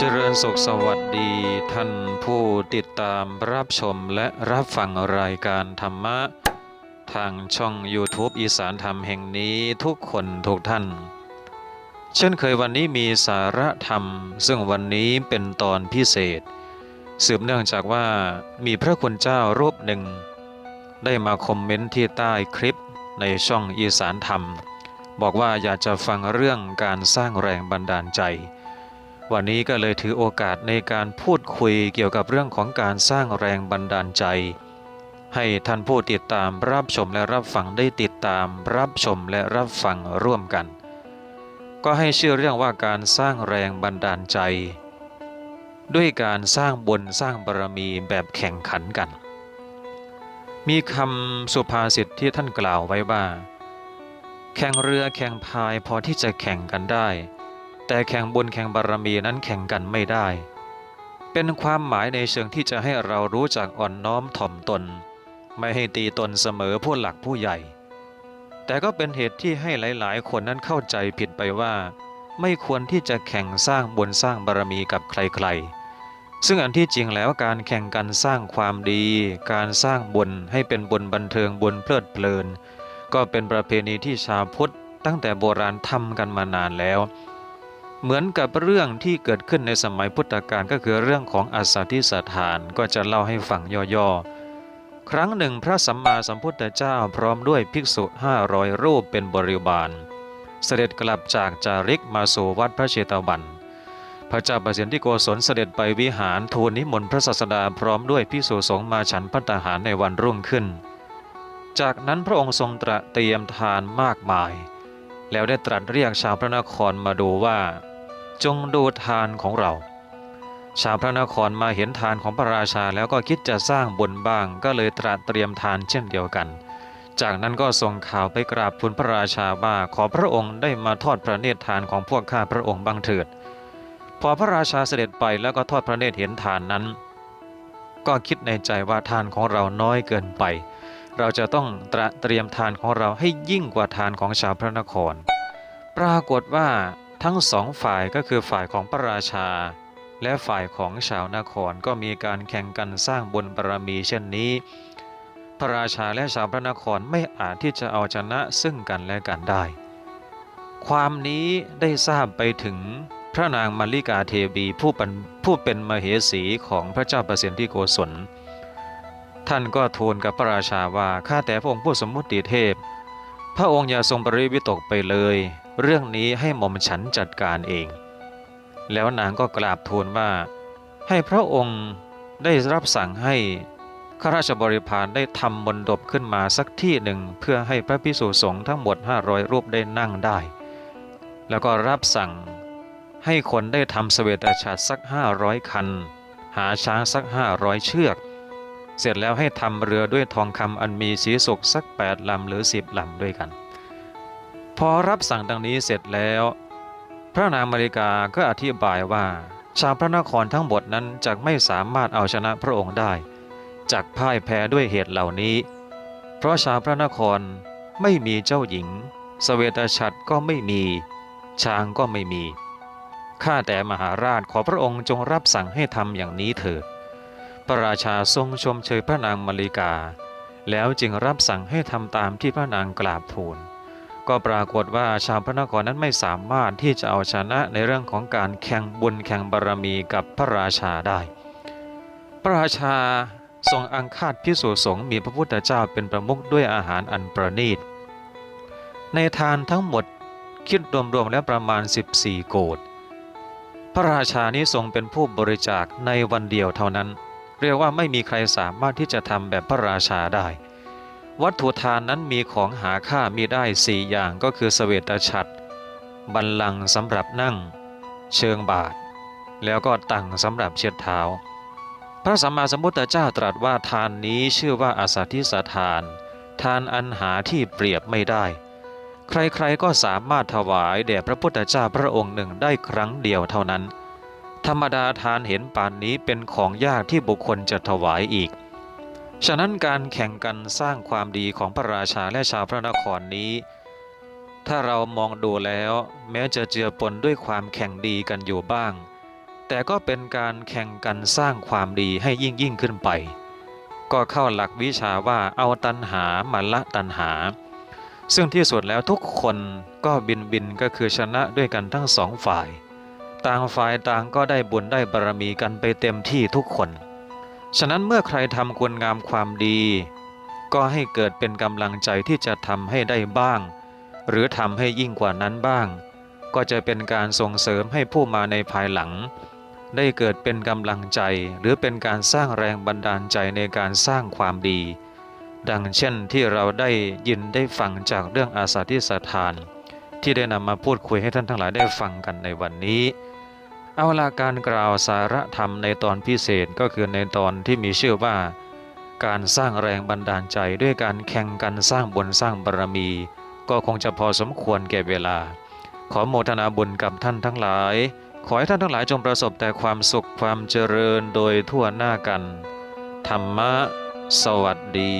เจริญสุขสวัสดีท่านผู้ติดตามรับชมและรับฟังรายการธรรมะ ทางช่อง YouTube อีสานธรรมแห่งนี้ทุกคนทุกท่าน เช่นเคยวันนี้มีสาระธรรม ซึ่งวันนี้เป็นตอนพิเศษ สืบเนื่องจากว่ามีพระคุณเจ้ารูปหนึ่ง ได้มาคอมเมนต์ที่ใต้คลิปในช่องอีสานธรรม บอกว่าอยากจะฟังเรื่องการสร้างแรงบันดาลใจ วันนี้ก็เลยถือโอกาสในการพูดคุยเกี่ยวกับเรื่องของการสร้างแรงบันดาลใจ ให้ท่านผู้ติดตามรับชมและรับฟังได้ติดตามรับชมและรับฟังร่วมกัน ก็ให้ชื่อเรื่องว่าการสร้างแรงบันดาลใจ ด้วยการสร้างบุญสร้างบารมีแบบแข่งขันกัน มีคำสุภาษิตที่ท่านกล่าวไว้ว่า แข่งเรือแข่งพายพอที่จะแข่งกันได้ แต่แข่งบุญแข่งบารมีนั้นแข่งกันไม่ได้ เป็นความหมายในเชิงที่จะให้เรารู้จักอ่อนน้อมถ่อมตน ไม่ให้ตีตนเสมอผู้หลักผู้ใหญ่ แต่ก็เป็นเหตุที่ให้หลาย ๆ คนนั้นเข้าใจผิดไปว่า ไม่ควรที่จะแข่งสร้างบุญสร้างบารมีกับใคร ๆ ซึ่งอันที่จริงแล้วการแข่งกันสร้างความดี การสร้างบุญให้เป็นบุญบันเทิงบุญเพลิดเพลิน ก็เป็นประเพณีที่ชาวพุทธตั้งแต่โบราณทำกันมานานแล้ว เหมือนกับเรื่องที่เกิดขึ้นในสมัยพุทธกาลก็คือเรื่องของอาสาทิสถานก็จะเล่าให้ฟังย่อๆ ครั้งหนึ่งพระสัมมาสัมพุทธเจ้าพร้อมด้วยภิกษุห้าร้อยรูปเป็นบริบาล เสด็จกลับจากจาริกมาสู่วัดพระเชตวัน พระเจ้าประสิทธิโกศลเสด็จไปวิหารทูลนิมนต์พระศาสดาพร้อมด้วยภิกษุสงฆ์มาฉันพัตตาหารในวันรุ่งขึ้น จากนั้นพระองค์ทรงตระเตรียมทานมากมาย แล้วได้ตรัสเรียกชาวพระนครมาดูว่า จงดูทานของเรา ชาวพระนครมาเห็นทานของพระราชาแล้วก็คิดจะสร้างบุญบ้าง ก็เลยตระเตรียมทานเช่นเดียวกัน จากนั้นก็ส่งข่าวไปกราบทูลพระราชาว่าขอพระองค์ได้มาทอดพระเนตรทานของพวกข้าพระองค์บ้างเถิด พอพระราชาเสด็จไปแล้วก็ทอดพระเนตรเห็นทานนั้น ก็คิดในใจว่าทานของเราน้อยเกินไป เราจะต้องตระเตรียมทานของเราให้ยิ่งกว่าทานของชาวพระนคร ปรากฏว่า ทั้งสองฝ่ายก็คือฝ่ายของพระราชา และฝ่ายของชาวนครก็มีการแข่งกันสร้างบุญบารมีเช่นนี้ พระราชาและชาวพระนครไม่อาจที่จะเอาชนะซึ่งกันและกันได้ ความนี้ได้ทราบไปถึงพระนางมาริกาเทวีผู้เป็นผู้เป็นมเหสีของพระเจ้าประสิทธิโกศล ท่านก็ทูลกับพระราชาว่าข้าแต่พระองค์ผู้สมมุติเทพ พระองค์อย่าทรงปริวิตกไปเลย เรื่องนี้ให้หม่อมฉันจัดการเอง แล้วนางก็กราบทูลว่า ให้พระองค์ได้รับสั่งให้ข้าราชบริพารได้ทำมนดบขึ้นมาสักที่หนึ่ง เพื่อให้พระพิสุสงฆ์ทั้งหมด 500 รูปได้นั่งได้ แล้วก็รับสั่งให้คนได้ทำเสวตฉัตรสัก 500 คัน หาช้างสัก 500 เชือก เสร็จแล้วให้ทำเรือด้วยทองคำอันมีสีสุกสัก8ลำหรือ 10ลำด้วยกัน พอรับสั่งดังนี้เสร็จแล้ว พระนางมาริกาก็อธิบายว่า ชาวพระนครทั้งหมดนั้นจะไม่สามารถเอาชนะพระองค์ได้จากพ่ายแพ้ด้วยเหตุเหล่านี้ เพราะชาวพระนครไม่มีเจ้าหญิงสเวตฉัตรก็ไม่มี ช้างก็ไม่มี ข้าแต่มหาราชขอพระองค์จงรับสั่งให้ทำอย่างนี้เถิด พระราชาทรงชมเชยพระนางมาริกา แล้วจึงรับสั่งให้ทำตามที่พระนางกราบทูล ก็ปรากฏว่าชาวพระนครนั้นไม่สามารถที่จะเอาชนะในเรื่องของการแข่งบุญแข่งบารมีกับพระราชาได้ พระราชาทรงอังคาดพิสุสงฆ์มีพระพุทธเจ้าเป็นประมุขด้วยอาหารอันประณีต ในทานทั้งหมดคิดรวมๆแล้วประมาณ 14 โกดพระราชานี้ทรงเป็นผู้บริจาคในวันเดียวเท่านั้น เรียกว่าไม่มีใครสามารถที่จะทำแบบพระราชาได้ วัตถุทานนั้นมีของหาค่ามีได้สี่อย่างก็คือสเสวตฉัตรบัลลังสำหรับนั่ง เชิงบาท แล้วก็ตังสำหรับเช็ดเท้า พระสัมมาสัมพุทธเจ้าตรัสว่าทานนี้ชื่อว่าอาสาทิสทาน ทานอันหาที่เปรียบไม่ได้ ใครๆก็สามารถถวายแด่พระพุทธเจ้าพระองค์หนึ่งได้ครั้งเดียวเท่านั้น ธรรมดาทานเห็นป่านนี้เป็นของยากที่บุคคลจะถวายอีก ฉะนั้นการแข่งกันสร้างความดีของพระราชาและชาวพระนครนี้ ถ้าเรามองดูแล้ว แม้จะเจือปนด้วยความแข่งดีกันอยู่บ้าง แต่ก็เป็นการแข่งกันสร้างความดีให้ยิ่งยิ่งขึ้นไป ก็เข้าหลักวิชาว่าเอาตัณหามาละตัณหา ซึ่งที่สุดแล้วทุกคนก็บินบินก็คือชนะด้วยกันทั้งสองฝ่าย ต่างฝ่ายต่างก็ได้บุญได้บารมีกันไปเต็มที่ทุกคน ฉะนั้นเมื่อใครทำคุณงามความดี ก็ให้เกิดเป็นกำลังใจที่จะทำให้ได้บ้าง หรือทำให้ยิ่งกว่านั้นบ้าง ก็จะเป็นการส่งเสริมให้ผู้มาในภายหลัง ได้เกิดเป็นกำลังใจ หรือเป็นการสร้างแรงบันดาลใจในการสร้างความดี ดังเช่นที่เราได้ยินได้ฟังจากเรื่องอาสาทิสถาน ที่ได้นำมาพูดคุยให้ท่านทั้งหลายได้ฟังกันในวันนี้ เอาละการกล่าวสาระธรรมในตอนพิเศษก็คือในตอนที่มีชื่อว่า การสร้างแรงบันดาลใจด้วยการแข่งกันสร้างบุญสร้างบารมี ก็คงจะพอสมควรแก่เวลา ขอโมทนาบุญกับท่านทั้งหลาย ขอให้ท่านทั้งหลายจงประสบแต่ความสุขความเจริญโดยทั่วหน้ากัน ธรรมะ สวัสดี